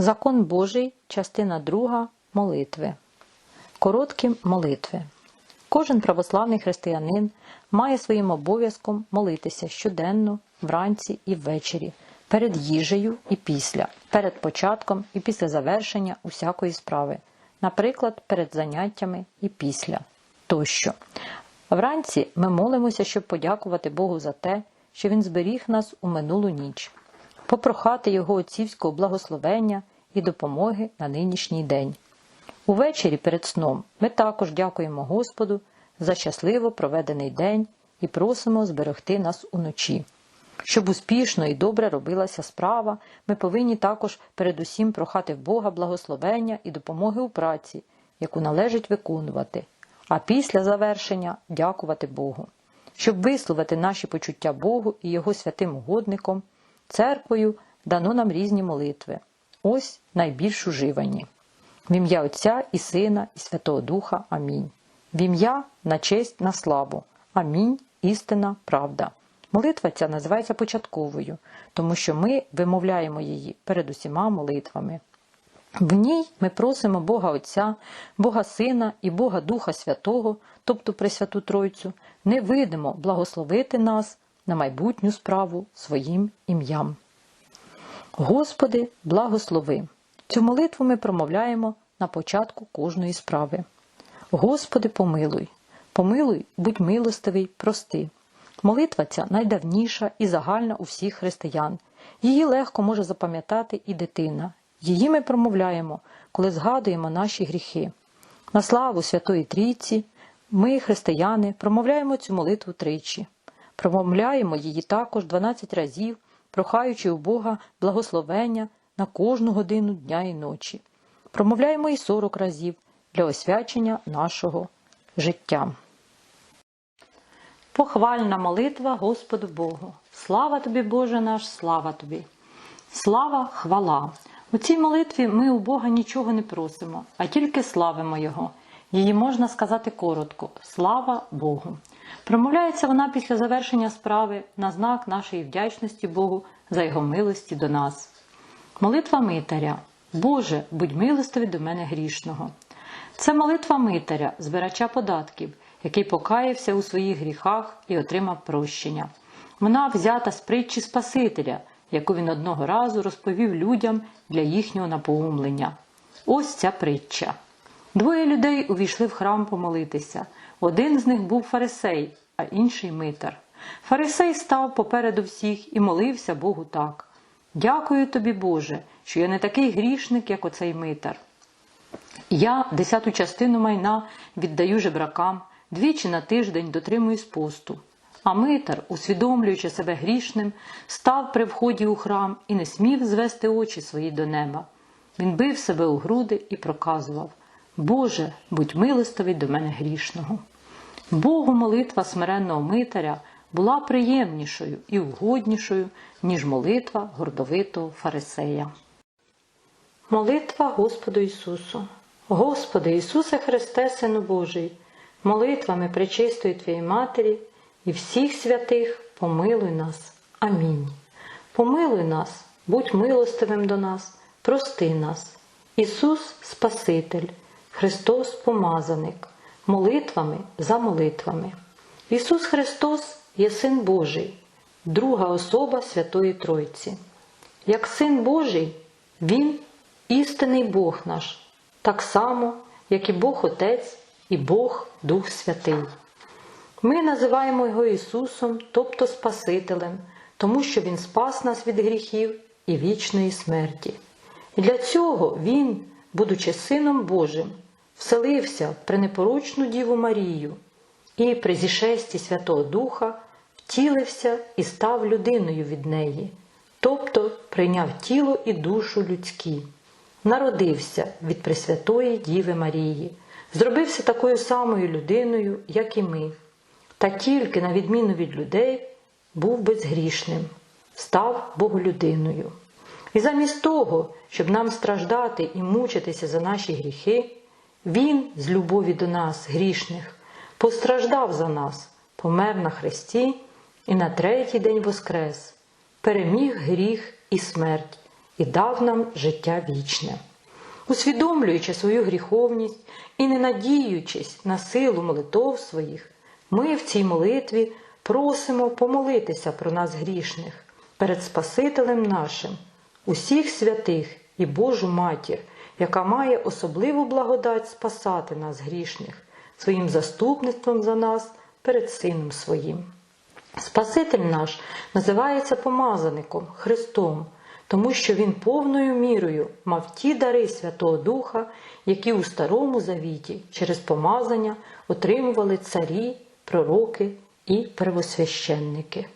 Закон Божий, частина 2 молитви. Короткі молитви. Кожен православний християнин має своїм обов'язком молитися щоденно, вранці і ввечері, перед їжею і після, перед початком і після завершення усякої справи, наприклад, перед заняттями і після тощо. Вранці ми молимося, щоб подякувати Богу за те, що Він зберіг нас у минулу ніч, попрохати Його отцівського благословення і допомоги на нинішній день. Увечері перед сном ми також дякуємо Господу за щасливо проведений день і просимо зберегти нас уночі. Щоб успішно і добре робилася справа, ми повинні також передусім прохати в Бога благословення і допомоги у праці, яку належить виконувати, а після завершення дякувати Богу. Щоб висловити наші почуття Богу і Його святим угодником, церквою дано нам різні молитви. Ось найбільш уживані. В ім'я Отця і Сина, і Святого Духа. Амінь. В ім'я на честь, на славу. Амінь. Істина, правда. Молитва ця називається початковою, тому що ми вимовляємо її перед усіма молитвами. В ній ми просимо Бога Отця, Бога Сина і Бога Духа Святого, тобто Пресвяту Тройцю, невидимо благословити нас на майбутню справу своїм ім'ям. Господи, благослови! Цю молитву ми промовляємо на початку кожної справи. Господи, помилуй, помилуй, будь милостивий, прости. Молитва ця найдавніша і загальна у всіх християн. Її легко може запам'ятати і дитина. Її ми промовляємо, коли згадуємо наші гріхи. На славу Святої Трійці, ми, християни, промовляємо цю молитву тричі. Промовляємо її також 12 разів, прохаючи у Бога благословення на кожну годину дня і ночі. Промовляємо і 40 разів для освячення нашого життя. Похвальна молитва Господу Богу. Слава тобі, Боже наш, слава тобі! Слава, хвала! У цій молитві ми у Бога нічого не просимо, а тільки славимо Його. Її можна сказати коротко слава Богу. Промовляється вона після завершення справи на знак нашої вдячності Богу за Його милості до нас. Молитва Митаря. Боже, будь милостивий до мене грішного. Це молитва Митаря, збирача податків, який покаявся у своїх гріхах і отримав прощення. Вона взята з притчі Спасителя, яку він одного разу розповів людям для їхнього напоумлення. Ось ця притча. Двоє людей увійшли в храм помолитися. Один з них був фарисей, а інший митар. Фарисей став попереду всіх і молився Богу так. Дякую тобі, Боже, що я не такий грішник, як оцей митар. Я десяту частину майна віддаю жебракам, двічі на тиждень дотримуюсь посту. А митар, усвідомлюючи себе грішним, став при вході у храм і не смів звести очі свої до неба. Він бив себе у груди і проказував Боже, будь милостивий до мене грішного. Богу молитва смиренного митаря була приємнішою і угоднішою, ніж молитва гордовитого фарисея. Молитва Господу Ісусу. Господи Ісусе Христе, Сину Божий, молитвами пречистої Твоєї Матері і всіх святих помилуй нас. Амінь. Помилуй нас, будь милостивим до нас, прости нас. Ісус Спаситель, Христос Помазаник, молитвами за молитвами. Ісус Христос є Син Божий, друга особа Святої Тройці. Як Син Божий, Він істинний Бог наш, так само, як і Бог Отець і Бог Дух Святий. Ми називаємо Його Ісусом, тобто Спасителем, тому що Він спас нас від гріхів і вічної смерті. І для цього Він, будучи Сином Божим, вселився в пренепорочну Діву Марію і при зішесті Святого Духа втілився і став людиною від неї, тобто прийняв тіло і душу людські, народився від Пресвятої Діви Марії, зробився такою самою людиною, як і ми, та тільки, на відміну від людей, був безгрішним, став Боголюдиною. І замість того, щоб нам страждати і мучитися за наші гріхи, Він з любові до нас, грішних, постраждав за нас, помер на хресті і на третій день воскрес, переміг гріх і смерть і дав нам життя вічне. Усвідомлюючи свою гріховність і не надіючись на силу молитов своїх, ми в цій молитві просимо помолитися про нас грішних перед Спасителем нашим, усіх святих і Божу Матір, яка має особливу благодать спасати нас грішних, своїм заступництвом за нас перед Сином Своїм. Спаситель наш називається помазаником Христом, тому що Він повною мірою мав ті дари Святого Духа, які у Старому Завіті через помазання отримували царі, пророки і первосвященники.